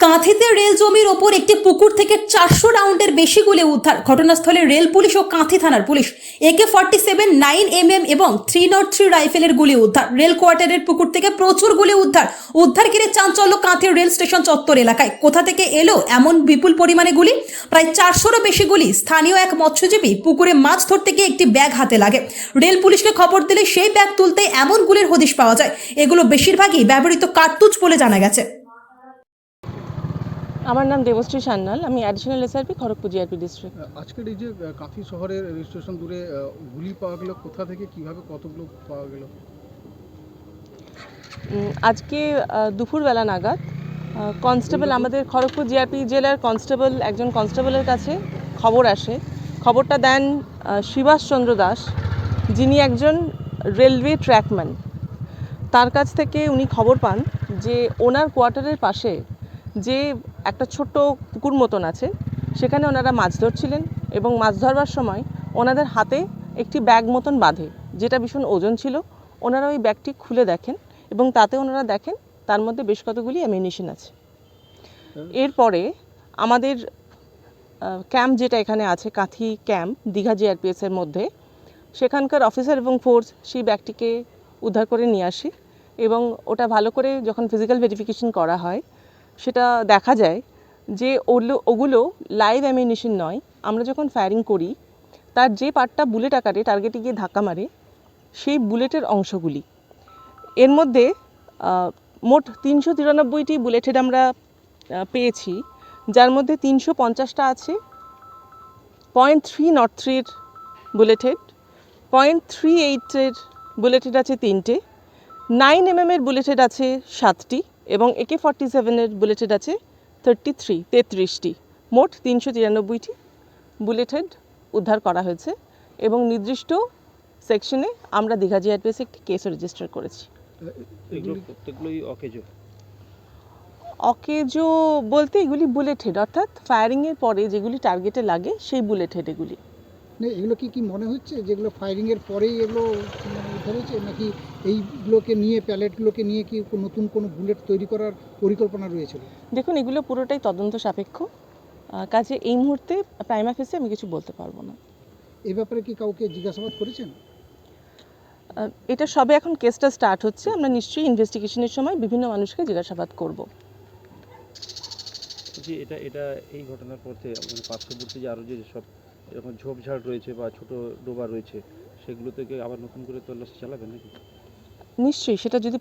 কাঁথিতে rail জমির ওপর একটি পুকুর থেকে চারশো রাউন্ডের বেশি গুলি উদ্ধার। ঘটনাস্থলে রেল পুলিশ ও কাঁথি থানার police AK forty seven nine M M এবং থ্রি নট থ্রি রাইফেলের গুলি উদ্ধার। রেল কোয়ার্টারের পুকুর থেকে প্রচুর গুলি উদ্ধার। উদ্ধার ঘিরে চাঞ্চল্য কাঁথির রেল স্টেশন চত্বর এলাকায়। কোথা থেকে এলো এমন বিপুল পরিমাণে গুলি? প্রায় চারশোরও বেশি গুলি স্থানীয় এক মৎস্যজীবী পুকুরে মাছ ধরতে গিয়ে একটি ব্যাগ হাতে লাগে। রেল পুলিশকে খবর দিলে সেই ব্যাগ তুলতে এমন গুলির হদিশ পাওয়া যায়। এগুলো বেশিরভাগই ব্যবহৃত কার্তুজ বলে জানা গেছে। আমার নাম দেবশ্রী সান্যাল আমি additional SRP Kharagpur GRP district আজকের এই যে কাঁথি শহরের রেজিস্ট্রেশন দূরে গুলি পাওয়া গেল কোথা থেকে কীভাবে কতগুলো পাওয়া গেল? আজকে দুপুরবেলা নাগাদ কনস্টেবল আমাদের খড়গপুর জিআরপি জেলার কনস্টেবল একজন কনস্টেবলের কাছে খবর আসে। খবরটা দেন আহ, শিবাস চন্দ্র দাস যিনি একজন রেলওয়ে ট্র্যাকম্যান তার কাছ থেকে উনি খবর পান যে ওনার কোয়ার্টারের পাশে যে একটা ছোট্ট পুকুর মতন আছে। সেখানে ওনারা মাছ ধরছিলেন এবং মাছ ধরবার সময় ওনাদের হাতে একটি ব্যাগ মতন বাঁধে, যেটা ভীষণ ওজন ছিল। ওনারা ওই ব্যাগটি খুলে দেখেন এবং তাতে ওনারা দেখেন তার মধ্যে বেশ কতগুলি অ্যামিনিশন আছে। এরপরে আমাদের ক্যাম্প যেটা এখানে আছে, কাঁথি ক্যাম্প দীঘা জিআরপিএস এর মধ্যে, সেখানকার অফিসার এবং ফোর্স সেই ব্যাগটিকে উদ্ধার করে নিয়ে আসে এবং ওটা ভালো করে যখন ফিজিক্যাল ভেরিফিকেশন করা হয় সেটা দেখা যায় যে ওগুলো ওগুলো লাইভ অ্যামিনিশন নয়। আমরা যখন ফায়ারিং করি, তার যে পার্টটা বুলেট আকারে টার্গেটে গিয়ে ধাক্কা মারে, সেই বুলেটের অংশগুলি। এর মধ্যে মোট তিনশো তিরানব্বইটি বুলেটের আমরা পেয়েছি, যার মধ্যে তিনশো পঞ্চাশটা আছে। পয়েন্ট থ্রি নট থ্রির বুলেটেড পয়েন্ট থ্রি এইটের বুলেটেড আছে তিনটে নাইন এমএমের বুলেটেড আছে সাতটি। এবং একে ফর্টি সেভেনের বুলেটেড আছে থার্টি থ্রি তেত্রিশটি। মোট তিনশো তিরানব্বইটি বুলেটেড উদ্ধার করা হয়েছে এবং নির্দিষ্ট সেকশনে আমরা দীঘা জিআরপিএস একটি কেসও রেজিস্টার করেছি। অকেজো? বলতে এগুলি বুলেট হেড অর্থাৎ ফায়ারিংয়ের পরে যেগুলি টার্গেটে লাগে সেই বুলেট হেড এগুলি এগুলো কি কি মনে হচ্ছে? যেগুলো ফায়ারিংয়ের পরেই এগুলো হয়েছে নাকি এইগুলোকে নিয়ে প্যালেটগুলোকে নিয়ে কি নতুন কোনো বুলেট তৈরি করার পরিকল্পনা রয়েছিল দেখুন এগুলো পুরোটাই তদন্ত সাপেক্ষ। কাজে এই মুহূর্তে প্রাইমা ফেসে আমি কিছু বলতে পারব না। এ ব্যাপারে কি কাউকে জিজ্ঞাসাবাদ করেছেন? এটা সবে এখন কেসটা স্টার্ট হচ্ছে। আমরা নিশ্চয়ই ইনভেস্টিগেশনের সময় বিভিন্ন মানুষকে জিজ্ঞাসাবাদ করব। যে এটা এটা এই ঘটনার পর থেকে মানে পার্শ্ববর্তী যে আরও যে সব এরকম ঝোপঝাড় রয়েছে বা ছোট ডোবা রয়েছে সেগুলো থেকে আবার নতুন করে তল্লাশি চালাবেন নাকি? নিশ্চয়ই সেটা যদি